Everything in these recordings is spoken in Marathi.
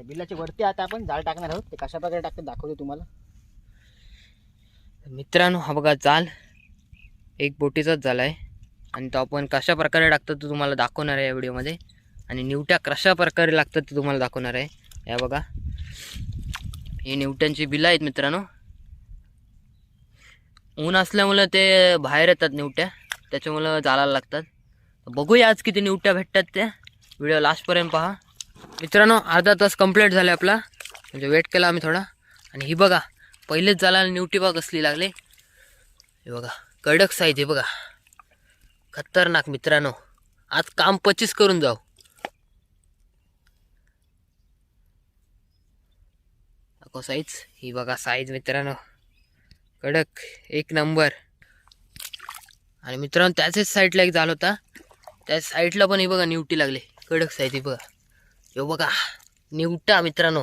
त्या बिलाच्या वरती आता आपण जाळ टाकणार आहोत. ते कशा प्रकारे टाकतात दाखवतो तुम्हाला. मित्रांनो हा बघा जाल. एक बोटीचाच जाल आहे. आणि तो आपण कशा प्रकारे टाकतो तो तुम्हाला दाखवणार आहे या व्हिडिओमध्ये. आणि निवट्या कशा प्रकारे लागतात ते तुम्हाला दाखवणार आहे. या बघा. हे निवट्यांची बिलं आहेत मित्रांनो. ऊन असल्यामुळं ते बाहेर येतात निवट्या. त्याच्यामुळं जाळायला लागतात. बघूया आज किती निवट्या भेटतात त्या. व्हिडिओ लास्टपर्यंत पहा. मित्रांनो अर्धा तास कंप्लीट झाला आपला. म्हणजे वेट केला आम्ही थोडा. आणि ही बघा पहिलेच झाला न्यूटी बघा कसली लागले. हे बघा कडक साईज आहे बघा. खतरनाक मित्रांनो. आज काम पचीस करून जाऊ. अको साईज ही बघा साईज मित्रांनो. कडक एक नंबर आणि मित्रांनो त्याच साईडला एक झाला होता. त्या साईडला पण हे बघा निवटी लागले. कडक साईज ही बघा. हे बघा निवटा मित्रांनो.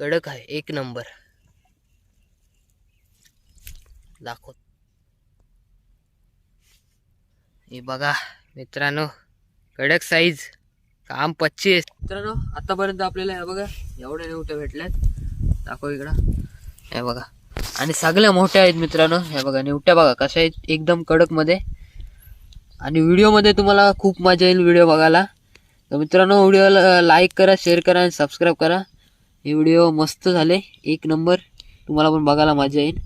कडक आहे एक नंबर. दाखव. हे बघा मित्रांनो कडक साईज काम पच्चीस मित्रांनो आतापर्यंत आपल्याला हे बघा एवढ्या निवट्या भेटल्यात. दाखव इकडं. हे बघा. आणि सगळ्या मोठ्या आहेत मित्रांनो हे बघा निवट्या बघा कशा आहेत? एकदम कडकमध्ये आणि व्हिडिओमध्ये तुम्हाला खूप मजा येईल व्हिडिओ बघायला. तर मित्रांनो व्हिडिओला लाईक करा शेअर करा आणि सबस्क्राईब करा. हे व्हिडिओ मस्त झाले. एक नंबर तुम्हाला पण बघायला मजा येईल.